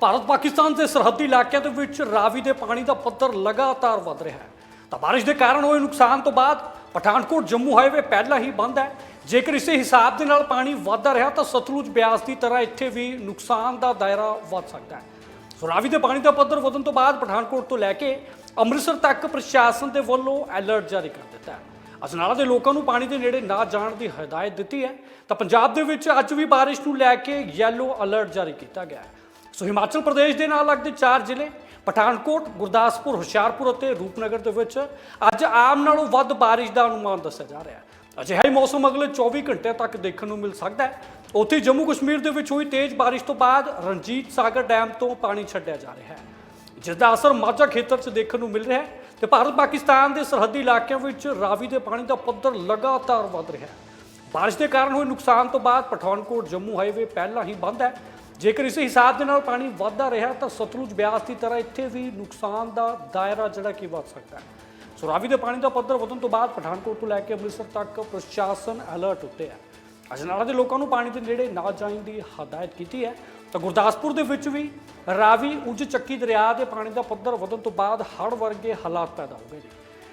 ਭਾਰਤ ਪਾਕਿਸਤਾਨ ਦੇ ਸਰਹੱਦੀ ਇਲਾਕਿਆਂ ਦੇ ਵਿੱਚ ਰਾਵੀ ਦੇ ਪਾਣੀ ਦਾ ਪੱਧਰ ਲਗਾਤਾਰ ਵੱਧ ਰਿਹਾ ਹੈ। ਤਾਂ ਬਾਰਿਸ਼ ਦੇ ਕਾਰਨ ਹੋਏ ਨੁਕਸਾਨ ਤੋਂ ਬਾਅਦ ਪਠਾਨਕੋਟ ਜੰਮੂ ਹਾਈਵੇ ਪਹਿਲਾਂ ਹੀ ਬੰਦ ਹੈ। ਜੇਕਰ ਇਸੇ ਹਿਸਾਬ ਦੇ ਨਾਲ ਪਾਣੀ ਵੱਧਦਾ ਰਿਹਾ ਤਾਂ ਸਤਲੁਜ ਬਿਆਸ ਦੀ ਤਰ੍ਹਾਂ ਇੱਥੇ ਵੀ ਨੁਕਸਾਨ ਦਾ ਦਾਇਰਾ ਵੱਧ ਸਕਦਾ ਹੈ। ਸੋ ਰਾਵੀ ਦੇ ਪਾਣੀ ਦਾ ਪੱਧਰ ਵਧਣ ਤੋਂ ਬਾਅਦ ਪਠਾਨਕੋਟ ਤੋਂ ਲੈ ਕੇ ਅੰਮ੍ਰਿਤਸਰ ਤੱਕ ਪ੍ਰਸ਼ਾਸਨ ਦੇ ਵੱਲੋਂ ਅਲਰਟ ਜਾਰੀ ਕਰ ਦਿੱਤਾ ਹੈ। ਅਜਨਾਲਾ ਦੇ ਲੋਕਾਂ ਨੂੰ ਪਾਣੀ ਦੇ ਨੇੜੇ ਨਾ ਜਾਣ ਦੀ ਹਦਾਇਤ ਦਿੱਤੀ ਹੈ। ਤਾਂ ਪੰਜਾਬ ਦੇ ਵਿੱਚ ਅੱਜ ਵੀ ਬਾਰਿਸ਼ ਨੂੰ ਲੈ ਕੇ ਯੈਲੋ ਅਲਰਟ ਜਾਰੀ ਕੀਤਾ ਗਿਆ ਹੈ। ਸੋ ਹਿਮਾਚਲ ਪ੍ਰਦੇਸ਼ ਦੇ ਨਾਲ ਲੱਗਦੇ ਚਾਰ ਜ਼ਿਲ੍ਹੇ, ਪਠਾਨਕੋਟ, ਗੁਰਦਾਸਪੁਰ, ਹੁਸ਼ਿਆਰਪੁਰ ਅਤੇ ਰੂਪਨਗਰ ਦੇ ਵਿੱਚ ਅੱਜ ਆਮ ਨਾਲੋਂ ਵੱਧ ਬਾਰਿਸ਼ ਦਾ ਅਨੁਮਾਨ ਦੱਸਿਆ ਜਾ ਰਿਹਾ ਹੈ। ਅਜਿਹਾ ਹੀ ਮੌਸਮ ਅਗਲੇ 24 ਘੰਟਿਆਂ ਤੱਕ ਦੇਖਣ ਨੂੰ ਮਿਲ ਸਕਦਾ ਹੈ। ਉੱਥੇ ਜੰਮੂ ਕਸ਼ਮੀਰ ਦੇ ਵਿੱਚ ਹੋਈ ਤੇਜ਼ ਬਾਰਿਸ਼ ਤੋਂ ਬਾਅਦ ਰਣਜੀਤ ਸਾਗਰ ਡੈਮ ਤੋਂ ਪਾਣੀ ਛੱਡਿਆ ਜਾ ਰਿਹਾ ਹੈ। ਜਿਸ ਦਾ ਅਸਰ ਮਾਝਾ ਖੇਤਰ 'ਚ ਦੇਖਣ ਨੂੰ ਮਿਲ ਰਿਹਾ ਹੈ ਤੇ ਭਾਰਤ ਪਾਕਿਸਤਾਨ ਦੇ ਸਰਹੱਦੀ ਇਲਾਕਿਆਂ ਵਿੱਚ ਰਾਵੀ ਦੇ ਪਾਣੀ ਦਾ ਪੱਧਰ ਲਗਾਤਾਰ ਵੱਧ ਰਿਹਾ ਹੈ। ਬਾਰਿਸ਼ ਦੇ ਕਾਰਨ ਹੋਏ ਨੁਕਸਾਨ ਤੋਂ ਬਾਅਦ ਪਠਾਨਕੋਟ ਜੰਮੂ ਹਾਈਵੇ ਪਹਿਲਾਂ ਹੀ ਬੰਦ ਹੈ। ਜੇਕਰ ਇਸੇ ਹਿਸਾਬ ਦੇ ਨਾਲ ਪਾਣੀ ਵੱਧਦਾ ਰਿਹਾ ਤਾਂ ਸਤਲੁਜ ਬਿਆਸ ਦੀ ਤਰ੍ਹਾਂ ਇੱਥੇ ਵੀ ਨੁਕਸਾਨ ਦਾ ਦਾਇਰਾ ਜਿਹੜਾ ਕਿ ਵੱਧ ਸਕਦਾ ਹੈ। ਸੋ ਰਾਵੀ ਦੇ ਪਾਣੀ ਦਾ ਪੱਧਰ ਵਧਣ ਤੋਂ ਬਾਅਦ ਪਠਾਨਕੋਟ ਤੋਂ ਲੈ ਕੇ ਅੰਮ੍ਰਿਤਸਰ ਤੱਕ ਪ੍ਰਸ਼ਾਸਨ ਅਲਰਟ ਉੱਤੇ ਹੈ। ਅਜਨਾਲਾ ਦੇ ਲੋਕਾਂ ਨੂੰ ਪਾਣੀ ਦੇ ਨੇੜੇ ਨਾ ਜਾਣ ਦੀ ਹਦਾਇਤ ਕੀਤੀ ਹੈ। ਤਾਂ ਗੁਰਦਾਸਪੁਰ ਦੇ ਵਿੱਚ ਵੀ ਰਾਵੀ ਉੱਜ ਚੱਕੀ ਦਰਿਆ ਦੇ ਪਾਣੀ ਦਾ ਪੱਧਰ ਵਧਣ ਤੋਂ ਬਾਅਦ ਹੜ੍ਹ ਵਰਗੇ ਹਾਲਾਤ ਪੈਦਾ ਹੋ ਗਏ ਨੇ।